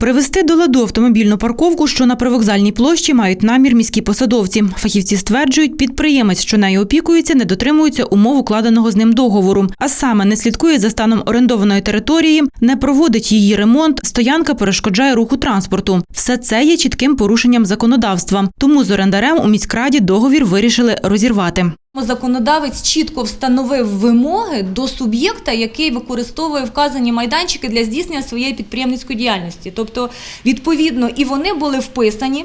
Привести до ладу автомобільну парковку, що на привокзальній площі мають намір міські посадовці. Фахівці стверджують, підприємець, що нею опікується, не дотримується умов укладеного з ним договору, а саме не слідкує за станом орендованої території, не проводить її ремонт, стоянка перешкоджає руху транспорту. Все це є чітким порушенням законодавства. Тому з орендарем у міськраді договір вирішили розірвати. Законодавець чітко встановив вимоги до суб'єкта, який використовує вказані майданчики для здійснення своєї підприємницької діяльності. Тобто, відповідно, і вони були вписані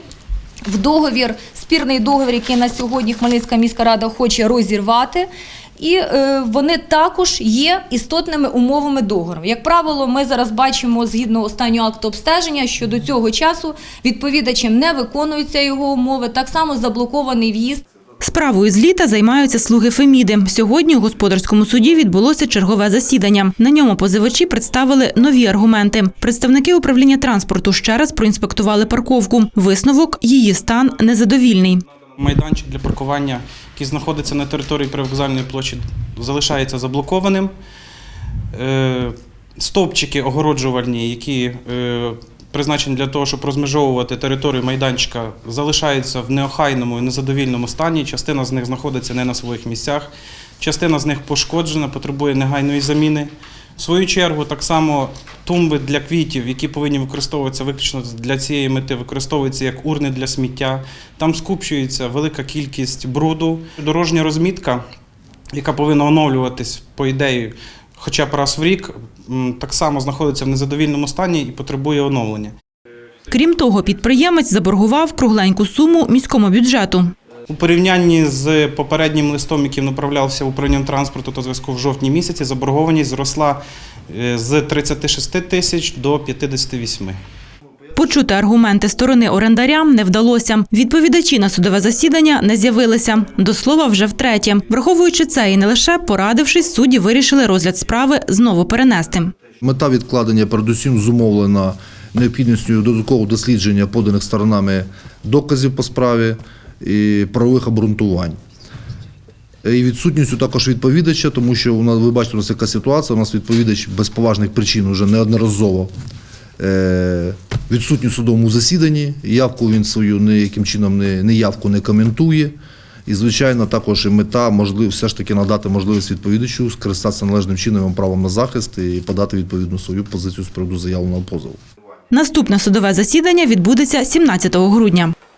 в договір, спірний договір, який на сьогодні Хмельницька міська рада хоче розірвати. І е, вони також є істотними умовами договору. Як правило, ми зараз бачимо згідно останнього акту обстеження, що до цього часу відповідачем не виконуються його умови. Так само заблокований в'їзд. Справою з літа займаються слуги Феміди. Сьогодні у господарському суді відбулося чергове засідання. На ньому позивачі представили нові аргументи. Представники управління транспорту ще раз проінспектували парковку. Висновок її стан незадовільний. Майданчик для паркування, який знаходиться на території привокзальної площі, залишається заблокованим. Е, Стовпчики огороджувальні, які призначені для того, щоб розмежовувати територію майданчика, залишаються в неохайному і незадовільному стані. Частина з них знаходиться не на своїх місцях, частина з них пошкоджена, потребує негайної заміни. В свою чергу, так само тумби для квітів, які повинні використовуватися виключно для цієї мети, використовуються як урни для сміття. Там скупчується велика кількість бруду. Дорожня розмітка, яка повинна оновлюватись по ідеї, хоча б раз в рік, так само знаходиться в незадовільному стані і потребує оновлення. Крім того, підприємець заборгував кругленьку суму міському бюджету. У порівнянні з попереднім листом, який направлявся управлінням транспорту та зв'язку в жовтні місяці, заборгованість зросла е, з 36 тисяч до 58. Почути аргументи сторони орендаря не вдалося. Відповідачі на судове засідання не з'явилися. До слова, вже втретє. Враховуючи це і не лише порадившись, судді вирішили розгляд справи знову перенести. Мета відкладення передусім зумовлена необхідністю додаткового дослідження поданих сторонами доказів по справі і правових обґрунтувань. І відсутністю також відповідача, тому що у нас, ви бачите, у нас яка ситуація, у нас відповідач без поважних причин вже неодноразово е, відсутній судовому засіданні. Явку він свою ніяким чином не, не явку не коментує. І, звичайно, також і мета можливо, все ж таки надати можливість відповідачу скористатися належним чином правом на захист і подати відповідну свою позицію з приводу заявленого позову. Наступне судове засідання відбудеться 17 грудня.